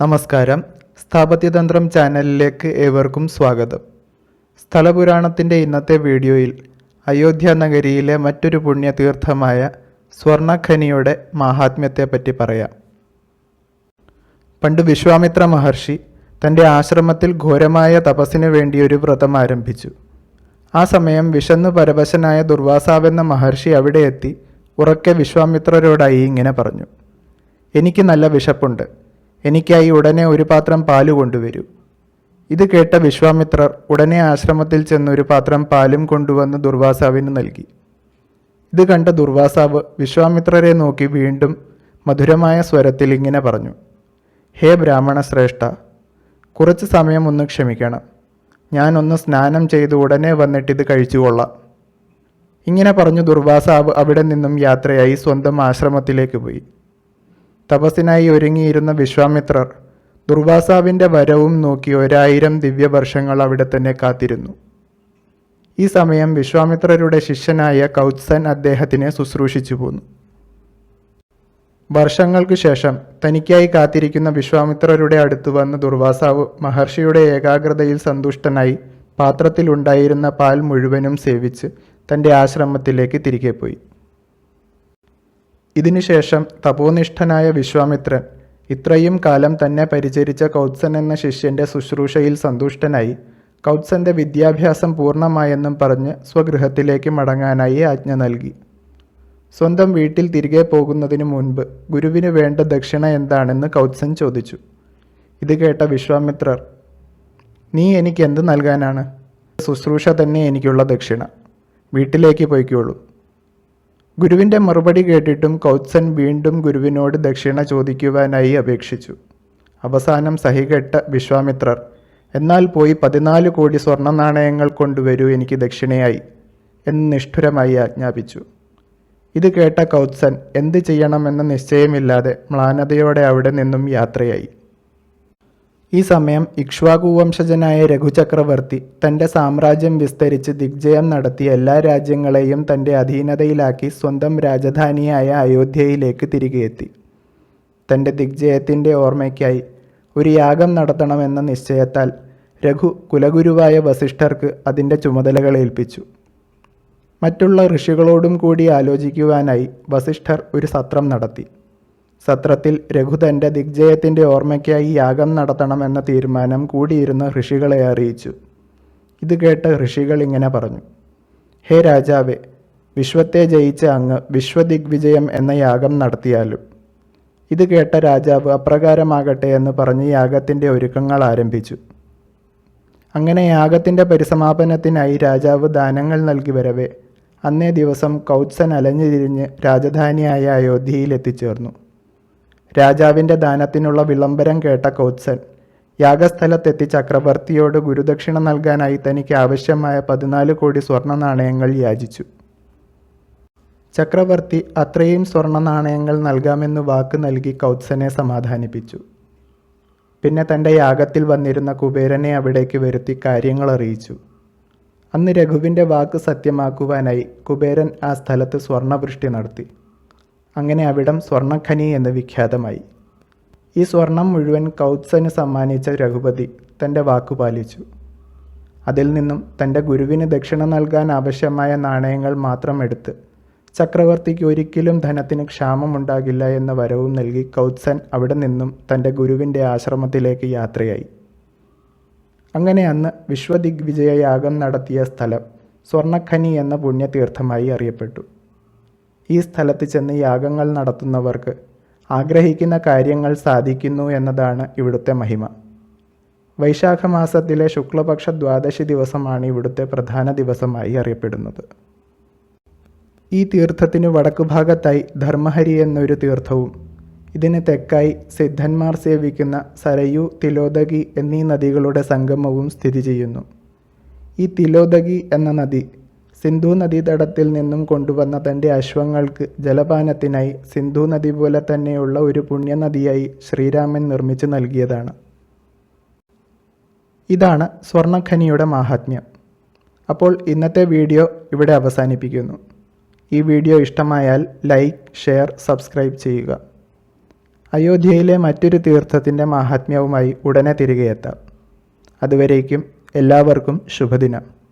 നമസ്കാരം. സ്ഥാപത്യതന്ത്രം ചാനലിലേക്ക് ഏവർക്കും സ്വാഗതം. സ്ഥലപുരാണത്തിന്റെ ഇന്നത്തെ വീഡിയോയിൽ അയോധ്യ നഗരിയിലെ മറ്റൊരു പുണ്യതീർത്ഥമായ സ്വർണഖനിയുടെ മാഹാത്മ്യത്തെപ്പറ്റി പറയാം. പണ്ട് വിശ്വാമിത്ര മഹർഷി തന്റെ ആശ്രമത്തിൽ ഘോരമായ തപസ്സിനു വേണ്ടി ഒരു വ്രതം ആരംഭിച്ചു. ആ സമയം വിശന്നു പരവശനായ ദുർവാസാവെന്ന മഹർഷി അവിടെ എത്തി ഉറക്കെ വിശ്വാമിത്രരോടായി ഇങ്ങനെ പറഞ്ഞു. എനിക്ക് നല്ല വിശപ്പുണ്ട്. എനിക്കായി ഉടനെ ഒരു പാത്രം പാൽ കൊണ്ടുവരൂ. ഇത് കേട്ട വിശ്വാമിത്രർ ഉടനെ ആശ്രമത്തിൽ ചെന്ന് ഒരു പാത്രം പാലും കൊണ്ടുവന്ന് ദുർവാസാവിന് നൽകി. ഇത് കണ്ട ദുർവാസാവ് വിശ്വാമിത്രരെ നോക്കി വീണ്ടും മധുരമായ സ്വരത്തിൽ ഇങ്ങനെ പറഞ്ഞു ഹേ ബ്രാഹ്മണ ശ്രേഷ്ഠ കുറച്ച് സമയം ഒന്ന് ക്ഷമിക്കണം. ഞാനൊന്ന് സ്നാനം ചെയ്ത് ഉടനെ വന്നിട്ടിത് കഴിച്ചുകൊള്ളാം. ഇങ്ങനെ പറഞ്ഞു ദുർവാസാവ് അവിടെ നിന്നും യാത്രയായി സ്വന്തം ആശ്രമത്തിലേക്ക് പോയി. തപസ്സിനായി ഒരുങ്ങിയിരുന്ന വിശ്വാമിത്രർ ദുർവാസാവിന്റെ വരവും നോക്കി ഒരായിരം ദിവ്യവർഷങ്ങൾ അവിടെ തന്നെ കാത്തിരുന്നു. ഈ സമയം വിശ്വാമിത്രരുടെ ശിഷ്യനായ കൗത്സൻ അദ്ദേഹത്തിനെ ശുശ്രൂഷിച്ചു പോന്നു. വർഷങ്ങൾക്കു ശേഷം തനിക്കായി കാത്തിരിക്കുന്ന വിശ്വാമിത്രരുടെ അടുത്ത് വന്ന ദുർവാസാവ് മഹർഷിയുടെ ഏകാഗ്രതയിൽ സന്തുഷ്ടനായി പാത്രത്തിലുണ്ടായിരുന്ന പാൽ മുഴുവനും സേവിച്ച് തന്റെ ആശ്രമത്തിലേക്ക് തിരികെ പോയി. ഇതിനുശേഷം തപോനിഷ്ഠനായ വിശ്വാമിത്രൻ ഇത്രയും കാലം തന്നെ പരിചരിച്ച കൗത്സൻ എന്ന ശിഷ്യന്റെ ശുശ്രൂഷയിൽ സന്തുഷ്ടനായി കൗത്സന്റെ വിദ്യാഭ്യാസം പൂർണമായെന്നും പറഞ്ഞ് സ്വഗൃഹത്തിലേക്ക് മടങ്ങാനായി ആജ്ഞ നൽകി. സ്വന്തം വീട്ടിൽ തിരികെ പോകുന്നതിനു മുൻപ് ഗുരുവിന് വേണ്ട ദക്ഷിണ എന്താണെന്ന് കൗത്സൻ ചോദിച്ചു. ഇത് കേട്ട വിശ്വാമിത്രർ നീ എനിക്ക് എന്ത് നൽകാനാണ്? ശുശ്രൂഷ തന്നെ എനിക്കുള്ള ദക്ഷിണ. വീട്ടിലേക്ക് പോയിക്കോളൂ. ഗുരുവിന്റെ മറുപടി കേട്ടിട്ടും കൗത്സൻ വീണ്ടും ഗുരുവിനോട് ദക്ഷിണ ചോദിക്കുവാനായി അപേക്ഷിച്ചു. അവസാനം സഹികെട്ട വിശ്വാമിത്രർ എന്നാൽ പോയി പതിനാല് കോടി സ്വർണ നാണയങ്ങൾ കൊണ്ടുവരൂ എനിക്ക് ദക്ഷിണയായി എന്ന് നിഷ്ഠുരമായി ആജ്ഞാപിച്ചു. ഇത് കേട്ട കൗത്സൻ എന്ത് ചെയ്യണമെന്ന നിശ്ചയമില്ലാതെ മ്ലാനതയോടെ അവിടെ നിന്നും യാത്രയായി. ഈ സമയം ഇക്ഷ്വാകു വംശജനായ രഘുചക്രവർത്തി തന്റെ സാമ്രാജ്യം വിസ്തരിച്ച് ദിഗ്ജയം നടത്തി എല്ലാ രാജ്യങ്ങളെയും തന്റെ അധീനതയിലാക്കി സ്വന്തം രാജധാനിയായ അയോധ്യയിലേക്ക് തിരികെ എത്തി. തന്റെ ദിഗ്ജയത്തിന്റെ ഓർമ്മയ്ക്കായി ഒരു യാഗം നടത്തണമെന്ന നിശ്ചയത്താൽ രഘു കുലഗുരുവായ വസിഷ്ഠർക്ക് അതിന്റെ ചുമതലകൾ ഏൽപ്പിച്ചു. മറ്റുള്ള ഋഷികളോടും കൂടി ആലോചിക്കുവാനായി വസിഷ്ഠർ ഒരു സത്രം നടത്തി. സത്രത്തിൽ രഘുതന്റെ ദിഗ്ജയത്തിന്റെ ഓർമ്മയ്ക്കായി യാഗം നടത്തണമെന്ന തീരുമാനം കൂടിയിരുന്ന ഋഷികളെ അറിയിച്ചു. ഇത് കേട്ട് ഋഷികൾ ഇങ്ങനെ പറഞ്ഞു. ഹേ രാജാവേ വിശ്വത്തെ ജയിച്ച അങ്ങ് വിശ്വദിഗ്വിജയം എന്ന യാഗം നടത്തിയാലും. ഇത് കേട്ട രാജാവ് അപ്രകാരമാകട്ടെ എന്ന് പറഞ്ഞ് യാഗത്തിന്റെ ഒരുക്കങ്ങൾ ആരംഭിച്ചു. അങ്ങനെ യാഗത്തിന്റെ പരിസമാപനത്തിനായി രാജാവ് ദാനങ്ങൾ നൽകി വരവേ അന്നേ ദിവസം കൗത്സൻ അലഞ്ഞു തിരിഞ്ഞ് രാജധാനിയായ അയോധ്യയിൽ എത്തിച്ചേർന്നു. രാജാവിന്റെ ദാനത്തിനുള്ള വിളംബരം കേട്ട കോത്സൻ യാഗസ്ഥലത്തെത്തി ചക്രവർത്തിയോട് ഗുരുദക്ഷിണ നൽകാനായി തനിക്ക് ആവശ്യമായ പതിനാല് കോടി സ്വർണ നാണയങ്ങൾ യാചിച്ചു. ചക്രവർത്തി അത്രയും സ്വർണ നാണയങ്ങൾ നൽകാമെന്ന് വാക്ക് നൽകി കൗത്സനെ സമാധാനിപ്പിച്ചു. പിന്നെ തന്റെ യാഗത്തിൽ വന്നിരുന്ന കുബേരനെ അവിടേക്ക് വരുത്തി കാര്യങ്ങൾ അറിയിച്ചു. അന്ന് രഘുവിന്റെ വാക്ക് സത്യമാക്കുവാനായി കുബേരൻ ആ സ്ഥലത്ത് സ്വർണവൃഷ്ടി നടത്തി. അങ്ങനെ അവിടം സ്വർണഖനി എന്ന് വിഖ്യാതമായി. ഈ സ്വർണം മുഴുവൻ കൗത്സന് സമ്മാനിച്ച രഘുപതി തന്റെ വാക്കു പാലിച്ചു. അതിൽ നിന്നും തന്റെ ഗുരുവിന് ദക്ഷിണ നൽകാൻ ആവശ്യമായ നാണയങ്ങൾ മാത്രം എടുത്ത് ചക്രവർത്തിക്ക് ഒരിക്കലും ധനത്തിന് ക്ഷാമമുണ്ടാകില്ല എന്ന വരവും നൽകി കൗത്സൻ അവിടെ നിന്നും തന്റെ ഗുരുവിന്റെ ആശ്രമത്തിലേക്ക് യാത്രയായി. അങ്ങനെ അന്ന് വിശ്വദിഗ്വിജയ യാഗം നടത്തിയ സ്ഥലം സ്വർണഖനി എന്ന പുണ്യതീർത്ഥമായി അറിയപ്പെട്ടു. ഈ സ്ഥലത്ത് ചെന്ന് യാഗങ്ങൾ നടത്തുന്നവർക്ക് ആഗ്രഹിക്കുന്ന കാര്യങ്ങൾ സാധിക്കുന്നു എന്നതാണ് ഇവിടുത്തെ മഹിമ. വൈശാഖ മാസത്തിലെ ശുക്ലപക്ഷ ദ്വാദശി ദിവസമാണ് ഇവിടുത്തെ പ്രധാന ദിവസമായി അറിയപ്പെടുന്നത്. ഈ തീർത്ഥത്തിന് വടക്കുഭാഗത്തായി ധർമ്മഹരി എന്നൊരു തീർത്ഥവും ഇതിന് തെക്കായി സിദ്ധന്മാർ സേവിക്കുന്ന സരയു തിലോദകി എന്നീ നദികളുടെ സംഗമവും സ്ഥിതി ചെയ്യുന്നു. ഈ തിലോദകി എന്ന നദി സിന്ധു നദീതടത്തിൽ നിന്നും കൊണ്ടുവന്ന തന്റെ അശ്വങ്ങൾക്ക് ജലപാനത്തിനായി സിന്ധു നദി പോലെ തന്നെയുള്ള ഒരു പുണ്യനദിയായി ശ്രീരാമൻ നിർമ്മിച്ചു നൽകിയതാണ്. ഇതാണ് സ്വർണഖനിയുടെ മാഹാത്മ്യം. അപ്പോൾ ഇന്നത്തെ വീഡിയോ ഇവിടെ അവസാനിപ്പിക്കുന്നു. ഈ വീഡിയോ ഇഷ്ടമായാൽ ലൈക്ക് ഷെയർ സബ്സ്ക്രൈബ് ചെയ്യുക. അയോധ്യയിലെ മറ്റൊരു തീർത്ഥത്തിന്റെ മാഹാത്മ്യവുമായി ഉടനെ തിരികെ എത്താം. അതുവരേക്കും എല്ലാവർക്കും ശുഭദിനം.